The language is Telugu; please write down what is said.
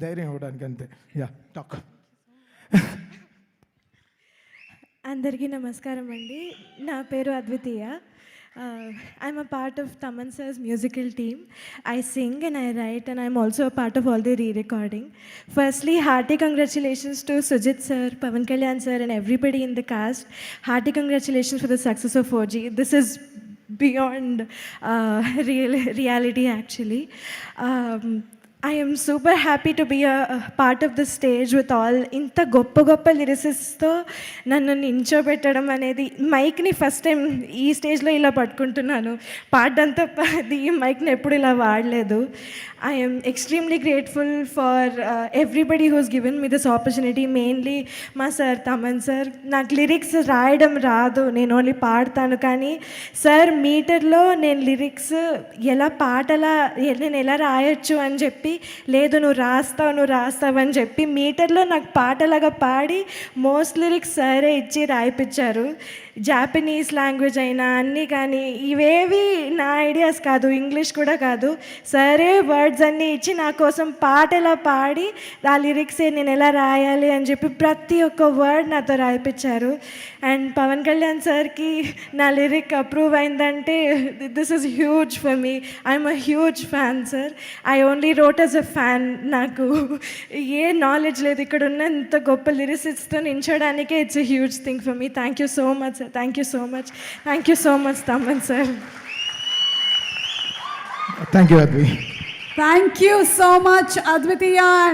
ధైర్యం ఇవ్వడానికి అంతే యా టాక్ అందరికీ నమస్కారం అండి నా పేరు Advitiya I'm a part of Thaman sir's musical team I sing and I write and I'm also a part of all the re recording firstly hearty congratulations to Sujith sir Pawan Kalyan sir and everybody in the cast hearty congratulations for the success of OG this is beyond uh, real reality actually um, I am super happy to be part of the stage with all ఇంత గొప్ప గొప్ప లిరిసిస్తో నన్ను నించోబెట్టడం అనేది మైక్ని ఫస్ట్ టైం ఈ స్టేజ్లో ఇలా పట్టుకుంటున్నాను. పాడడం తప్ప అది ఈ మైక్ని ఎప్పుడు ఇలా వాడలేదు. I'm extremely grateful for everybody who's given me this opportunity mainly మా సార్ తమన్ సార్ నాకు లిరిక్స్ రాయడం రాదు. నేను ఓన్లీ పాడతాను. కానీ సార్ మీటర్లో నేను లిరిక్స్ ఎలా పాటలా నేను ఎలా రాయొచ్చు అని చెప్పి లేదు నువ్వు రాస్తావు నువ్వు రాస్తావని చెప్పి మీటర్లో నాకు పాటలాగా పాడి మోస్ట్ లిరిక్స్ సరే ఇచ్చి రాయిపించారు జాపనీస్ లాంగ్వేజ్ అయినా అన్నీ కానీ ఇవేవి నా ఐడియాస్ కాదు ఇంగ్లీష్ కూడా కాదు. సరే వర్డ్స్ అన్నీ ఇచ్చి నా కోసం పాటలా పాడి ఆ లిరిక్స్ నేను ఎలా రాయాలి అని చెప్పి ప్రతి ఒక్క వర్డ్ నాతో రాయిపించారు అండ్ పవన్ కళ్యాణ్ సార్కి నా లిరిక్ అప్రూవ్ అయిందంటే this is huge for me. I'm a huge fan sir. I only wrote as a fan నాకు. ఏ నాలెడ్జ్ లేదు ఇక్కడ ఉన్న ఇంత గొప్ప లిరిసిస్తో నించడానికే it's a huge thing for me. Thank you so much sir. Thank you so much. Thank you so much Thaman sir. Thank you, Advi. Thank you so much, Advitiya.